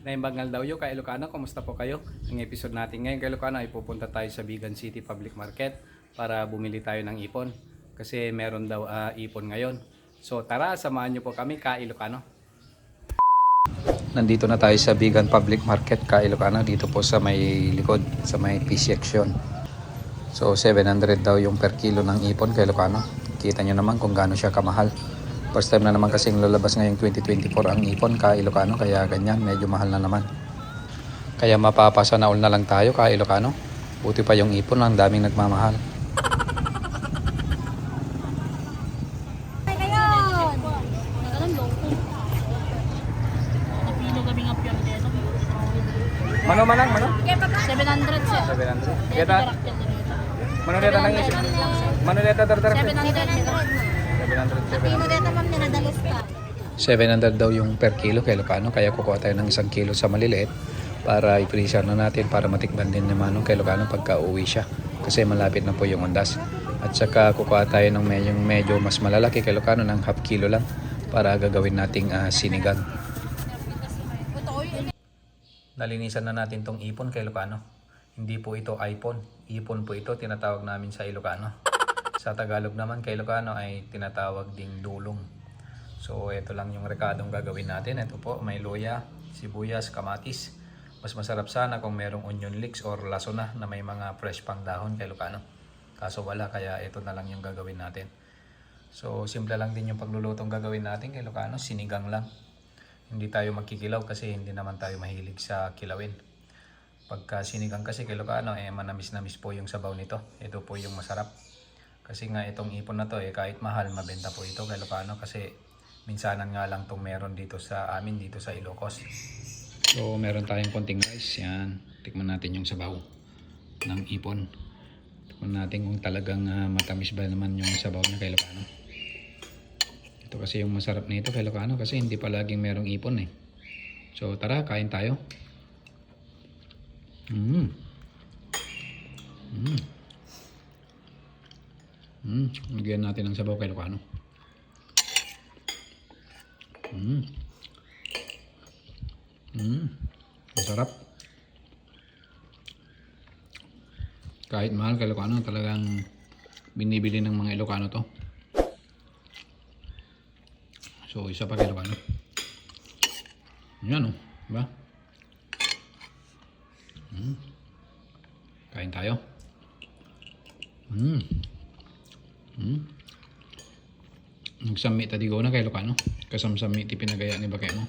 Naimbangal daw yo kay Ilocano, kumusta po kayo? Ang episode natin ngayon kay Ilocano ay pupunta tayo sa Bigan City Public Market para bumili tayo ng ipon. Kasi meron daw ah, ipon ngayon. So tara, samahan niyo po kami ka Ilocano. Nandito na tayo sa Bigan Public Market ka Ilocano dito po sa may likod, sa may P section. So 700 daw yung per kilo ng ipon kay Ilocano. Kita nyo naman kung gaano siya kamahal. First time na naman kasing lalabas ngayong 2024 ang ipon ka Ilocano kaya ganyan medyo mahal na naman. Kaya mapapasa na all na lang tayo ka Ilocano. Buti pa yung ipon ang daming nagmamahal. Mano manang mano? 700 siya. 700. Kita. Mano deta nang isip. Mano deta dar dar. 700 700. 700. Pino dito ma'am na nadalos ka. 700 daw yung per kilo kay Ilocano kaya kukuha tayo ng isang kilo sa maliliit para i-freezer na natin para matikman din naman ng kay Ilocano pagka uwi siya kasi malapit na po yung undas at saka kukuha tayo ng medyo, medyo mas malalaki kay Ilocano ng half kilo lang para gagawin nating ah, sinigang nalinisan na natin tong ipon kay Ilocano hindi po ito iPhone ipon po ito tinatawag namin sa Ilocano sa Tagalog naman kay Ilocano ay tinatawag ding dulong So, ito lang yung rekadong gagawin natin. Ito po, may luya, sibuyas, kamatis. Mas masarap sana kung merong onion leeks or lasuna na may mga fresh pang dahon kay Lucano. Kaso wala, kaya ito na lang yung gagawin natin. So, simple lang din yung paglulutong gagawin natin kay Lucano. Sinigang lang. Hindi tayo magkikilaw kasi hindi naman tayo mahilig sa kilawin. Pagka sinigang kasi kay Lucano, eh manamis-namis po yung sabaw nito. Ito po yung masarap. Kasi nga itong ipon na to eh kahit mahal mabenta po ito kay Lucano kasi minsanan nga lang itong meron dito sa amin dito sa Ilocos. So meron tayong konting rice yan. Tikman natin yung sabaw ng ipon. Tikman natin kung talagang ah, matamis ba naman yung sabaw niya kay Lucano. Ito kasi yung masarap nito kay Lucano kasi hindi palaging merong ipon eh. So tara, kain tayo. Mm. Mm. Mm. Lagyan natin ng sabaw kay Lucano. Mm. Mm. Masarap. Kahit mahal kay Ilocano, talagang binibili ng mga Ilocano to. So, isa pa kay Ilocano. Yan o. Diba? Mm. Kain tayo. Mm. Mm. Nagsami tadi ko na kay Lucano. Kasamsami ti pinagaya ni Bakay mo.